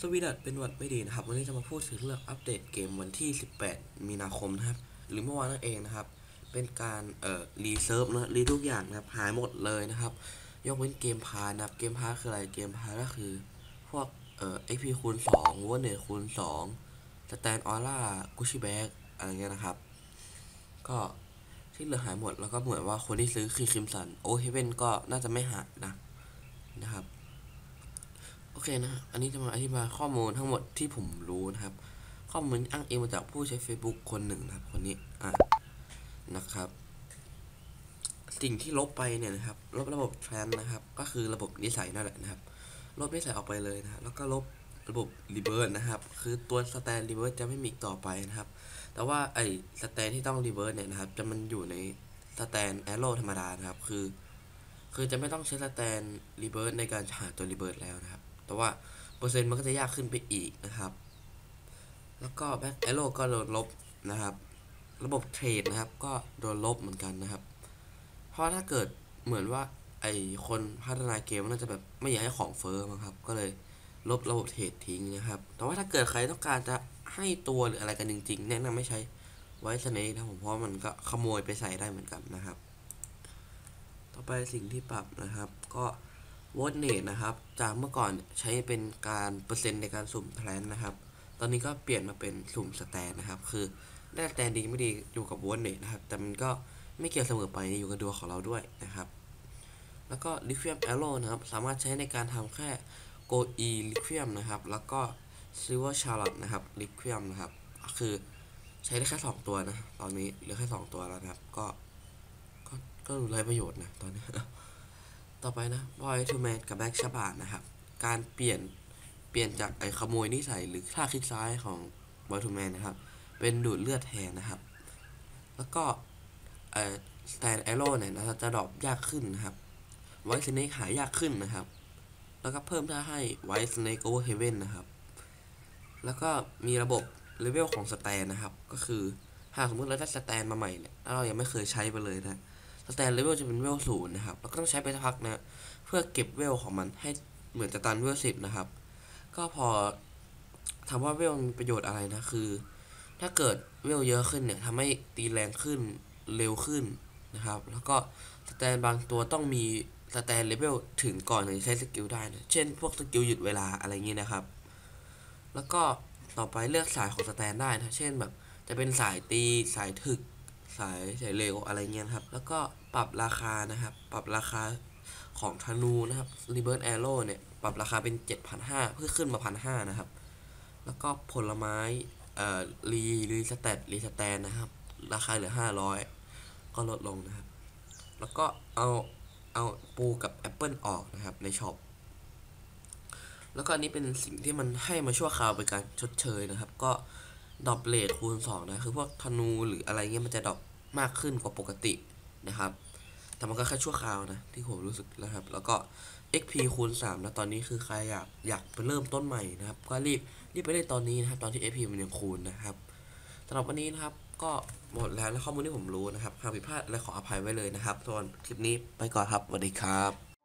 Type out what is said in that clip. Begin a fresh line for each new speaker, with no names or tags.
สวีดัตเป็นวัดไม่ดีนะครับ วันนี้จะมาพูดถึงเรื่องอัปเดตเกมวันที่ 18 มีนาคมนะครับ หรือเมื่อวานนั่นเองนะครับ เป็นการเอ่อรีเซิร์ฟนะรีทุกอย่างนะครับหายหมดเลยนะครับ ยกเว้นเกมพาร์นะครับ เกมพาร์คืออะไร เกมพาร์ก็คือ พวกเอ่อ XP คูณ2วอร์เนตคูณ2สแตนออร่ากุชิแบ็กอะไรเงี้ยนะครับ ก็ที่เหลือหายหมดแล้วก็เหมือนว่าคนที่ซื้อคือคิมสันโอเฮเว่นก็น่าจะไม่หายนะนะครับ โอเคนะ อันนี้จะมาอธิบายข้อมูลทั้งหมดที่ผมรู้นะครับ ข้อมูลอ้างอิงมาจากผู้ใช้ Facebook คนหนึ่งนะครับ คนนี้ อะ นะครับ สิ่งที่ลบไปเนี่ยนะครับ ลบระบบแทรนนะครับ ก็คือระบบนิสัยนั่นแหละนะครับ ลบนิสัยออกไปเลยนะ แล้วก็ลบระบบรีเบิร์สนะครับ คือตัวสแตนรีเบิร์สจะไม่มีต่อไปนะครับ แต่ว่าไอ้สแตนที่ต้องรีเบิร์สเนี่ยนะครับ จะมันอยู่ในสแตนแอโร่ธรรมดานะครับ คือ คือจะไม่ต้องใช้สแตนรีเบิร์สในการหาตัวรีเบิร์สแล้วนะครับ แต่ว่าเปอร์เซ็นต์มันก็จะยากขึ้นไปอีกนะครับ แล้วก็แบ็กแอโร่ก็โดนลบนะครับ ระบบเทรดนะครับ ก็โดนลบเหมือนกันนะครับ เพราะถ้าเกิดเหมือนว่าไอคนพัฒนาเกมน่าจะแบบไม่อยากให้ของเฟ้อมั้งครับ ก็เลยลบระบบเทรดทิ้งนะครับ แต่ว่าถ้าเกิดใครต้องการจะให้ตัวหรืออะไรกันจริง ๆ แนะนำไม่ใช้ไวท์สเนกนะผมเพราะมันก็ขโมยไปใส่ได้เหมือนกันนะครับ ต่อไปสิ่งที่ปรับนะครับ ก็ วอตเนตนะครับ จากเมื่อก่อนใช้เป็นการเปอร์เซ็นต์ในการสุ่มแพลนนะครับ ตอนนี้ก็เปลี่ยนมาเป็นสุ่มสแตนนะครับ คือได้สแตนดีไม่ดีอยู่กับวอตเนตนะครับ แต่มันก็ไม่เกี่ยวเสมอไปอยู่กับดวงของเราด้วยนะครับ แล้วก็ l i q u i u m Arrow นะครับ สามารถใช้ในการทำแค่ Go E l i q u i u m นะครับ แล้วก็ Silver Charlotte นะครับ l i q u i u m นะครับ คือใช้ได้แค่สองตัวนะ ตอนนี้เหลือแค่สองตัวแล้วนะครับ ก็ ก็ก็ดูไรประโยชน์นะตอนนี้ ต่อไปนะ Boy to Man กับ Back ชบานะครับ การเปลี่ยนเปลี่ยนจากไอ้ขโมยนิสัยหรือท่าคลิกซ้ายของ Boy to Man นะครับ เป็นดูดเลือดแทนนะครับ แล้วก็เอ่อ Stand Arrow เนี่ยนะครับจะดรอปยากขึ้นนะครับ ไวท์สเนกหายากขึ้นนะครับ แล้วก็เพิ่มท่าให้ไวท์สเนกโอเวอร์เฮเว่นนะครับ แล้วก็มีระบบเลเวลของสแตนนะครับ ก็คือหากสมมติเราได้สแตนมาใหม่เนี่ยแล้วเรายังไม่เคยใช้ไปเลยนะ สแตนเลเวลจะเป็นเวลศูนย์นะครับแล้วก็ต้องใช้ไปสักพักนะ เพื่อเก็บเวลของมันให้เหมือนจะตันเวลสิบนะครับ ก็พอถามว่าเวลมีประโยชน์อะไรนะคือ ถ้าเกิดเวลเยอะขึ้นเนี่ยทำให้ตีแรงขึ้นเร็วขึ้นนะครับ แล้วก็สแตนบางตัวต้องมีสแตนเลเวลถึงก่อนถึงใช้สกิลได้นะเช่นพวกสกิลหยุดเวลาอะไรอย่างนี้นะครับ แล้วก็ต่อไปเลือกสายของสแตนได้นะ เช่นแบบจะเป็นสายตีสายถึก สายสายเร็วอะไรเงี้ยครับ แล้วก็ปรับราคานะครับ ปรับราคาของธนูนะครับ r e b i r t Arrow เนี่ย ปรับราคาเป็น 7,500 เพื่อขึ้นมา 1,500 นะครับ แล้วก็ผลไม้เอ่อรีรีสแตทรีสแตนนะครับ ราคาเหลือ 500 ก็ลดลงนะครับ แล้วก็เอาเอาปูกับแอปเปิลออกนะครับในช็อปแล้วก็อันนี้เป็นสิ่งที่มันให้มาชั่วคราวเป็นการชดเชยนะครับ ก็ ดรอปเลทคูณ2นะคือพวกธนูหรืออะไรเงี้ยมันจะดรอปมากขึ้นกว่าปกตินะครับ แต่มันก็แค่ชั่วคราวนะ ที่ผมรู้สึกนะครับ แล้วก็ XP คูณ3นะตอนนี้คือใครอยากอยากไปเริ่มต้นใหม่นะครับ ก็รีบรีบไปเล่นตอนนี้นะครับ ตอนที่ XP มันยังคูณนะครับสำหรับวันนี้นะครับ ก็หมดแล้วนะข้อมูลที่ผมรู้นะครับหากผิดพลาดอะไรขออภัยไว้เลยนะครับส่วนคลิปนี้ไปก่อนครับสวัสดีครับ